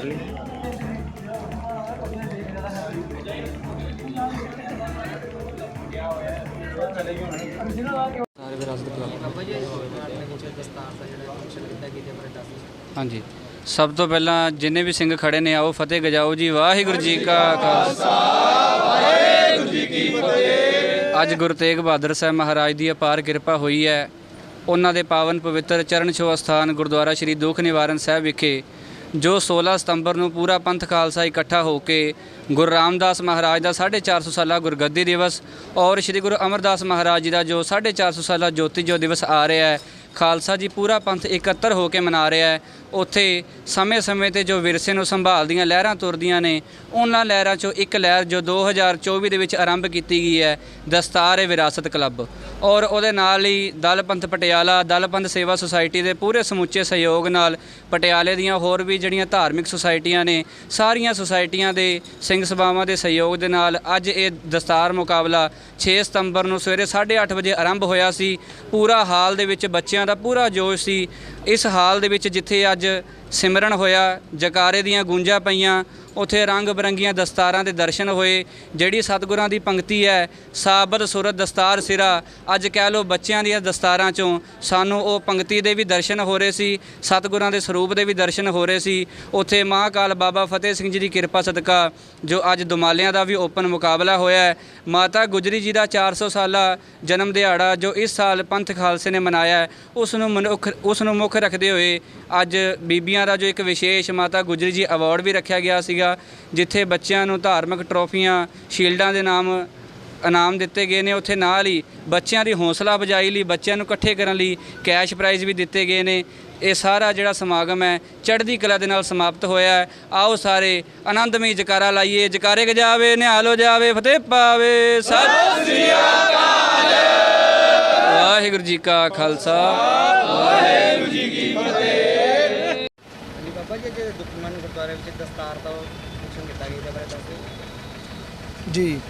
ਕਰ ਲਈ। ਸਾਰੇ ਵਿਰਾਸਤ ਕਲੱਬ ਹਾਂਜੀ। ਸਭ ਤੋਂ ਪਹਿਲਾਂ ਜਿੰਨੇ ਵੀ ਸਿੰਘ ਖੜੇ ਨੇ ਆਓ ਫਤਿਹ ਗਜਾਓ ਜੀ ਵਾਹਿਗੁਰੂ ਜੀ ਕਾ ਖਾਲਸਾ। ਵਾਹਿਗੁਰੂ ਜੀ ਕੀ ਫਤਿਹ ਅੱਜ ਗੁਰੂ ਤੇਗ ਬਹਾਦਰ ਸਾਹਿਬ ਮਹਾਰਾਜ ਦੀ ਅਪਾਰ ਕਿਰਪਾ ਹੋਈ ਹੈ। ਉਹਨਾਂ ਦੇ ਪਾਵਨ ਪਵਿੱਤਰ ਚਰਨ ਛੋਹ ਸਥਾਨ ਗੁਰਦੁਆਰਾ ਸ੍ਰੀ ਦੁੱਖ ਨਿਵਾਰਨ ਸਾਹਿਬ ਵਿਖੇ ਜੋ 16 ਸਤੰਬਰ ਨੂੰ ਪੂਰਾ ਪੰਥ ਖਾਲਸਾ ਇਕੱਠਾ ਹੋ ਕੇ ਗੁਰੂ ਰਾਮਦਾਸ ਮਹਾਰਾਜ ਦਾ 450 ਸਾਲਾ ਗੁਰਗੱਦੀ ਦਿਵਸ ਔਰ ਸ੍ਰੀ ਗੁਰੂ ਅਮਰਦਾਸ ਮਹਾਰਾਜ ਜੀ ਦਾ ਜੋ 450 ਸਾਲਾ ਜੋਤੀ ਜੋ ਦਿਵਸ ਆ ਰਿਹਾ ਹੈ, ਖਾਲਸਾ ਜੀ ਪੂਰਾ ਪੰਥ ਇਕੱਤਰ ਹੋ ਕੇ ਮਨਾ ਰਿਹਾ ਹੈ, ਉੱਥੇ ਸਮੇਂ-ਸਮੇਂ ਤੇ ਜੋ ਵਿਰਸੇ ਨੂੰ ਸੰਭਾਲਦੀਆਂ ਲਹਿਰਾਂ ਤੁਰਦੀਆਂ ਨੇ, ਉਹਨਾਂ ਲਹਿਰਾਂ ਚੋਂ ਇੱਕ ਲਹਿਰ ਜੋ 2024 ਦੇ ਵਿੱਚ ਆਰੰਭ ਕੀਤੀ ਗਈ ਹੈ ਦਸਤਾਰ ਵਿਰਾਸਤ ਕਲੱਬ। ਔਰ ਉਹਦੇ ਨਾਲ ਹੀ ਦਲ ਪੰਥ ਪਟਿਆਲਾ ਦਲ ਪੰਥ ਸੇਵਾ ਸੁਸਾਇਟੀ ਦੇ ਪੂਰੇ ਸਮੁੱਚੇ ਸਹਿਯੋਗ ਨਾਲ ਪਟਿਆਲੇ ਦੀਆਂ ਹੋਰ ਵੀ ਜਿਹੜੀਆਂ ਧਾਰਮਿਕ ਸੁਸਾਇਟੀਆਂ ਨੇ, ਸਾਰੀਆਂ ਸੁਸਾਇਟੀਆਂ ਦੇ ਸਿੰਘ ਸਭਾਵਾਂ ਦੇ ਸਹਿਯੋਗ ਦੇ ਨਾਲ ਅੱਜ ਇਹ ਦਸਤਾਰ ਮੁਕਾਬਲਾ 6 ਸਤੰਬਰ ਨੂੰ ਸਵੇਰੇ 8:30 ਵਜੇ ਆਰੰਭ ਹੋਇਆ ਸੀ। ਪੂਰਾ ਹਾਲ ਦੇ ਵਿੱਚ ਬੱਚਿਆਂ ਦਾ ਪੂਰਾ ਜੋਸ਼ ਸੀ। ਇਸ ਹਾਲ ਦੇ ਵਿੱਚ ਜਿੱਥੇ ਅੱਜ ਸਿਮਰਨ ਹੋਇਆ, ਜਕਾਰੇ ਦੀਆਂ ਗੂੰਜਾਂ ਪਈਆਂ, ਉਥੇ ਰੰਗ ਬਰੰਗੀਆਂ ਦਸਤਾਰਾਂ ਦੇ ਦਰਸ਼ਨ ਹੋਏ। ਜਿਹੜੀ ਸਤਿਗੁਰਾਂ ਦੀ ਪੰਕਤੀ ਹੈ, ਸਾਬਤ ਸੁਰਤ ਦਸਤਾਰ ਸਿਰਾ, ਅੱਜ ਕਹਿ ਲੋ ਬੱਚਿਆਂ ਦੀਆਂ ਦਸਤਾਰਾਂ ਚੋਂ, ਸਾਨੂੰ ਉਹ ਪੰਕਤੀ ਦੇ ਵੀ ਦਰਸ਼ਨ ਹੋ ਰਹੇ ਸੀ, ਸਤਿਗੁਰਾਂ ਦੇ ਸਰੂਪ ਦੇ ਵੀ ਦਰਸ਼ਨ ਹੋ ਰਹੇ ਸੀ। ਉਥੇ ਮਹਾਕਾਲ ਬਾਬਾ ਫਤਿਹ ਸਿੰਘ ਜੀ ਦੀ ਕਿਰਪਾ ਸਦਕਾ, ਜੋ ਅੱਜ ਦੁਮਾਲਿਆਂ ਦਾ ਵੀ ਓਪਨ ਮੁਕਾਬਲਾ ਹੋਇਆ ਹੈ। ਮਾਤਾ ਗੁਜਰੀ ਜੀ ਦਾ 400 ਸਾਲਾ ਜਨਮ ਦਿਹਾੜਾ, ਜੋ ਇਸ ਸਾਲ ਪੰਥ ਖਾਲਸੇ ਨੇ ਮਨਾਇਆ ਉਸ ਨੂੰ ਮਨੁੱਖ ਉਸ ਨੂੰ ਮੁੱਖ ਰੱਖਦੇ ਹੋਏ ਅੱਜ ਬੀਬੀਆਂ ਦਾ ਜੋ ਇੱਕ ਵਿਸ਼ੇਸ਼ ਮਾਤਾ ਗੁਜਰੀ ਜੀ ਅਵਾਰਡ ਵੀ ਰੱਖਿਆ ਗਿਆ ਸੀਗਾ, ਜਿੱਥੇ ਬੱਚਿਆਂ ਨੂੰ ਧਾਰਮਿਕ ਟਰੋਫੀਆਂ, ਸ਼ੀਲਡਾਂ ਦੇ ਨਾਮ, ਇਨਾਮ ਦਿੱਤੇ ਗਏ ਨੇ। ਉੱਥੇ ਨਾਲ ਹੀ ਬੱਚਿਆਂ ਦੀ ਹੌਸਲਾ ਅਫਜ਼ਾਈ ਲਈ, ਬੱਚਿਆਂ ਨੂੰ ਇਕੱਠੇ ਕਰਨ ਲਈ ਕੈਸ਼ ਪ੍ਰਾਈਜ਼ ਵੀ ਦਿੱਤੇ ਗਏ ਨੇ। ਇਹ ਸਾਰਾ ਜਿਹੜਾ ਸਮਾਗਮ ਹੈ, ਚੜ੍ਹਦੀ ਕਲਾ ਦੇ ਨਾਲ ਸਮਾਪਤ ਹੋਇਆ ਹੈ। ਆਓ ਸਾਰੇ ਆਨੰਦਮਈ ਜਕਾਰਾ ਲਾਈਏ। ਜਕਾਰੇ ਗਜਾਵੇ ਨਿਹਾਲੋ ਜਾਵੇ, ਫਤਿਹ ਪਾਵੇ। ਸਤਿ ਸ੍ਰੀ ਅਕਾਲ। ਵਾਹਿਗੁਰੂ ਜੀ ਕਾ ਖਾਲਸਾ। ਵਾਹਿਗੁਰੂ ਜੀ ਜੇ ਦੁਖਮਨ ਗੁਰਦੁਆਰੇ ਵਿੱਚ ਦਸਤਾਰ ਦਾ ਫੰਕਸ਼ਨ ਕੀਤਾ ਗਿਆ ਇਹਦੇ ਬਾਰੇ ਦੱਸ ਜੀ,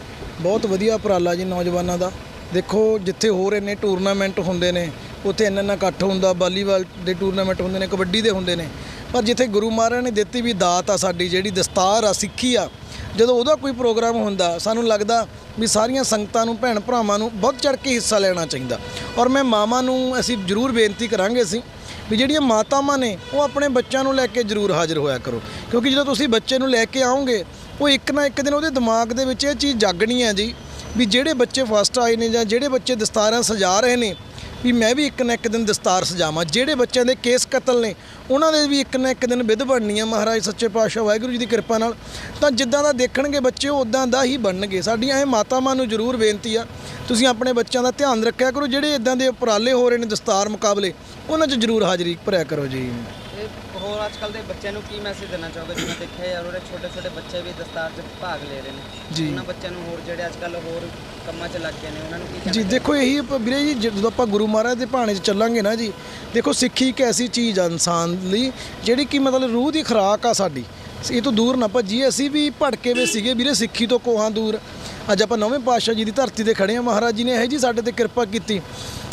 ਬਹੁਤ ਵਧੀਆ ਉਪਰਾਲਾ ਜੀ ਨੌਜਵਾਨਾਂ ਦਾ। ਦੇਖੋ, ਜਿੱਥੇ ਹੋਰ ਇੰਨੇ ਟੂਰਨਾਮੈਂਟ ਹੁੰਦੇ ਨੇ, ਉੱਥੇ ਇੰਨਾ ਇੰਨਾ ਇਕੱਠ ਹੁੰਦਾ ਵਾਲੀਬਾਲ ਦੇ ਟੂਰਨਾਮੈਂਟ ਹੁੰਦੇ ਨੇ, ਕਬੱਡੀ ਦੇ ਹੁੰਦੇ ਨੇ। ਪਰ ਜਿੱਥੇ ਗੁਰੂ ਮਹਾਰਾਜ ਨੇ ਦਿੱਤੀ ਵੀ ਦਾਤ ਆ ਸਾਡੀ, ਜਿਹੜੀ ਦਸਤਾਰ ਆ, ਸਿੱਖੀ ਆ, ਜਦੋਂ ਉਹਦਾ ਕੋਈ ਪ੍ਰੋਗਰਾਮ ਹੁੰਦਾ, ਸਾਨੂੰ ਲੱਗਦਾ ਵੀ ਸਾਰੀਆਂ ਸੰਗਤਾਂ ਨੂੰ, ਭੈਣ ਭਰਾਵਾਂ ਨੂੰ ਬਹੁਤ ਚੜ ਕੇ ਹਿੱਸਾ ਲੈਣਾ ਚਾਹੀਦਾ। ਔਰ ਮੈਂ ਮਾਵਾਂ ਨੂੰ ਅਸੀਂ ਜ਼ਰੂਰ ਬੇਨਤੀ ਕਰਾਂਗੇ ਅਸੀਂ ਵੀ ਜਿਹੜੀਆਂ ਮਾਤਾਵਾਂ ਨੇ, ਉਹ ਆਪਣੇ ਬੱਚਿਆਂ ਨੂੰ ਲੈ ਕੇ ਜ਼ਰੂਰ ਹਾਜ਼ਰ ਹੋਇਆ ਕਰੋ। ਕਿਉਂਕਿ ਜਦੋਂ ਤੁਸੀਂ ਬੱਚੇ ਨੂੰ ਲੈ ਕੇ ਆਓਗੇ, ਉਹ ਇੱਕ ਨਾ ਇੱਕ ਦਿਨ ਉਹਦੇ ਦਿਮਾਗ ਦੇ ਵਿੱਚ ਇਹ ਚੀਜ਼ ਜਾਗਣੀ ਹੈ ਜੀ, ਵੀ ਜਿਹੜੇ ਬੱਚੇ ਫਸਟ ਆਏ ਨੇ ਜਾਂ ਜਿਹੜੇ ਬੱਚੇ ਦਸਤਾਰਾਂ ਸਜਾ ਰਹੇ ਨੇ, ਵੀ ਮੈਂ ਵੀ ਇੱਕ ਨਾ ਇੱਕ ਦਿਨ ਦਸਤਾਰ ਸਜਾਵਾਂ। ਜਿਹੜੇ ਬੱਚਿਆਂ ਦੇ ਕੇਸ ਕਤਲ ਨੇ, ਉਹਨਾਂ ਦੇ ਵੀ ਇੱਕ ਨਾ ਇੱਕ ਦਿਨ ਵਿਧ ਬਣਨੀ ਆ ਮਹਾਰਾਜ, ਸੱਚੇ ਪਾਤਸ਼ਾਹ, ਵਾਹਿਗੁਰੂ ਜੀ ਦੀ ਕਿਰਪਾ ਨਾਲ। ਤਾਂ ਜਿੱਦਾਂ ਦਾ ਦੇਖਣਗੇ ਬੱਚੇ, ਉਹ ਉਦਾਂ ਦਾ ਹੀ ਬਣਨਗੇ। ਸਾਡੀਆਂ ਇਹ ਮਾਤਾਵਾਂ ਨੂੰ ਜ਼ਰੂਰ ਬੇਨਤੀ ਆ, ਤੁਸੀਂ ਆਪਣੇ ਬੱਚਿਆਂ ਦਾ ਧਿਆਨ ਰੱਖਿਆ ਕਰੋ। ਜਿਹੜੇ ਇਦਾਂ ਦੇ ਉਪਰਾਲੇ ਹੋ ਰਹੇ ਨੇ ਦਸਤਾਰ ਮੁਕਾਬਲੇ ਉਹਨਾਂ 'ਚ ਜ਼ਰੂਰ ਹਾਜ਼ਰੀ ਭਰਿਆ ਕਰੋ ਜੀ। ਇਹ ਹੋਰ ਅੱਜ ਕੱਲ ਦੇ ਬੱਚਿਆਂ ਨੂੰ ਕੀ ਮੈਸੇਜ ਦੇਣਾ ਚਾਹੋਗੇ? ਜਿਵੇਂ ਦੇਖਿਆ ਯਾਰ ਉਹਦੇ ਛੋਟੇ ਛੋਟੇ ਬੱਚੇ ਵੀ ਦਸਤਾਰ 'ਚ ਭਾਗ ਲੈ ਰਹੇ ਨੇ। ਜੀ। ਉਹਨਾਂ ਬੱਚਿਆਂ ਨੂੰ ਹੋਰ ਜਿਹੜੇ ਅੱਜ ਕੱਲ ਹੋਰ ਕੰਮਾਂ 'ਚ ਲੱਗ ਗਏ ਨੇ ਉਹਨਾਂ ਨੂੰ ਕੀ ਕਹਿਣਾ ਜੀ ਦੇਖੋ ਇਹੀ ਆਪਾਂ ਵੀਰੇ ਜੀ ਜਦੋਂ ਆਪਾਂ ਗੁਰੂ ਮਹਾਰਾਜ ਦੇ ਭਾਣੇ 'ਚ ਚੱਲਾਂਗੇ ਨਾ ਜੀ ਦੇਖੋ ਸਿੱਖੀ ਇੱਕ ਐਸੀ ਚੀਜ਼ ਆ ਇਨਸਾਨ ਲਈ ਜਿਹੜੀ ਕਿ ਮਤਲਬ ਰੂਹ ਦੀ ਖੁਰਾਕ ਆ ਸਾਡੀ। ਇਹ ਤੋਂ ਦੂਰ ਨਾ ਭੱਜੀਏ ਅਸੀਂ ਵੀ ਭਟਕੇ ਵੇ ਸੀਗੇ ਵੀਰੇ ਸਿੱਖੀ ਤੋਂ ਕੋਹਾਂ ਦੂਰ। ਅੱਜ ਆਪਾਂ ਨੌਵੇਂ ਪਾਤਸ਼ਾਹ ਜੀ ਦੀ ਧਰਤੀ ਤੇ ਖੜੇ ਆ ਮਹਾਰਾਜ ਜੀ ਨੇ ਇਹ ਜੀ ਸਾਡੇ ਤੇ ਕਿਰਪਾ ਕੀਤੀ।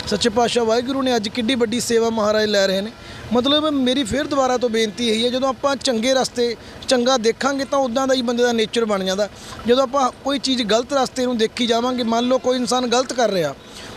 ਸੱਚੇ ਪਾਤਸ਼ਾਹ ਵਾਹਿਗੁਰੂ ਨੇ ਅੱਜ ਕਿੱਡੀ ਵੱਡੀ ਸੇਵਾ ਮਹਾਰਾਜ ਲੈ ਰਹੇ ਨੇ। ਮਤਲਬ ਮੇਰੀ ਫਿਰ ਦੁਬਾਰਾ ਤੋਂ ਬੇਨਤੀ ਇਹੀ ਹੈ, ਜਦੋਂ ਆਪਾਂ ਚੰਗੇ ਰਸਤੇ, ਚੰਗਾ ਦੇਖਾਂਗੇ ਤਾਂ ਉਦਾਂ ਦਾ ਹੀ ਬੰਦੇ ਦਾ ਨੇਚਰ ਬਣ ਜਾਂਦਾ। ਜਦੋਂ ਆਪਾਂ ਕੋਈ ਚੀਜ਼ ਗਲਤ ਰਸਤੇ ਨੂੰ ਦੇਖੀ ਜਾਵਾਂਗੇ, ਮੰਨ ਲਓ ਕੋਈ ਇਨਸਾਨ ਗਲਤ ਕਰ ਰਿਹਾ,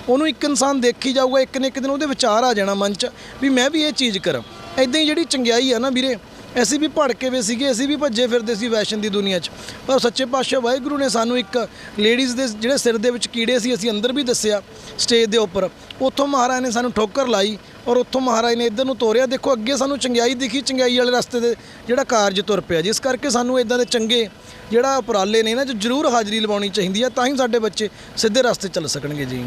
ਉਹਨੂੰ ਇੱਕ ਇਨਸਾਨ ਦੇਖੀ ਜਾਊਗਾ, ਇੱਕ ਨੇ ਇੱਕ ਦਿਨ ਉਹਦੇ ਵਿਚਾਰ ਆ ਜਾਣਾ ਮਨ 'ਚ ਵੀ ਮੈਂ ਵੀ ਇਹ ਚੀਜ਼ ਕਰਾਂ। ਐਦਾਂ ਹੀ ਜਿਹੜੀ ਚੰਗਿਆਈ ਆ ਨਾ ਵੀਰੇ ਅਸੀਂ ਵੀ ਭੜਕੇ ਵੇ ਸੀਗੇ, ਅਸੀਂ ਵੀ ਭੱਜੇ ਫਿਰਦੇ ਸੀ ਵੈਸ਼ਨ ਦੀ ਦੁਨੀਆ 'ਚ। ਪਰ ਸੱਚੇ ਪਾਤਸ਼ਾਹ ਵਾਹਿਗੁਰੂ ਨੇ ਸਾਨੂੰ ਇੱਕ ਲੇਡੀਜ਼ ਦੇ ਜਿਹੜੇ ਸਿਰ ਦੇ ਵਿੱਚ ਕੀੜੇ ਸੀ, ਅਸੀਂ ਅੰਦਰ ਵੀ ਦੱਸਿਆ ਸਟੇਜ ਦੇ ਉੱਪਰ। ਉੱਥੋਂ ਮਹਾਰਾਜ ਨੇ ਸਾਨੂੰ ਠੋਕਰ ਲਾਈ ਔਰ ਉੱਥੋਂ ਮਹਾਰਾਜ ਨੇ ਇੱਧਰ ਨੂੰ ਤੋਰਿਆ। ਦੇਖੋ, ਅੱਗੇ ਸਾਨੂੰ ਚੰਗਿਆਈ ਦਿਖੀ, ਚੰਗਿਆਈ ਵਾਲੇ ਰਸਤੇ ਦੇ ਜਿਹੜਾ ਕਾਰਜ ਤੁਰ ਪਿਆ। ਜਿਸ ਕਰਕੇ ਸਾਨੂੰ ਇਦਾਂ ਦੇ ਚੰਗੇ ਜਿਹੜਾ ਉਪਰਾਲੇ ਨੇ ਇਹਨਾਂ 'ਚ ਜ਼ਰੂਰ ਹਾਜ਼ਰੀ ਲਵਾਉਣੀ ਚਾਹੀਦੀ ਹੈ ਤਾਂ ਹੀ ਸਾਡੇ ਬੱਚੇ ਸਿੱਧੇ ਰਸਤੇ ਚੱਲ ਸਕਣਗੇ ਜੀ।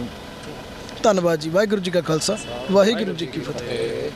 ਧੰਨਵਾਦ ਜੀ। ਵਾਹਿਗੁਰੂ ਜੀ ਕਾ ਖਾਲਸਾ, ਵਾਹਿਗੁਰੂ ਜੀ ਕੀ ਫਤਿਹ।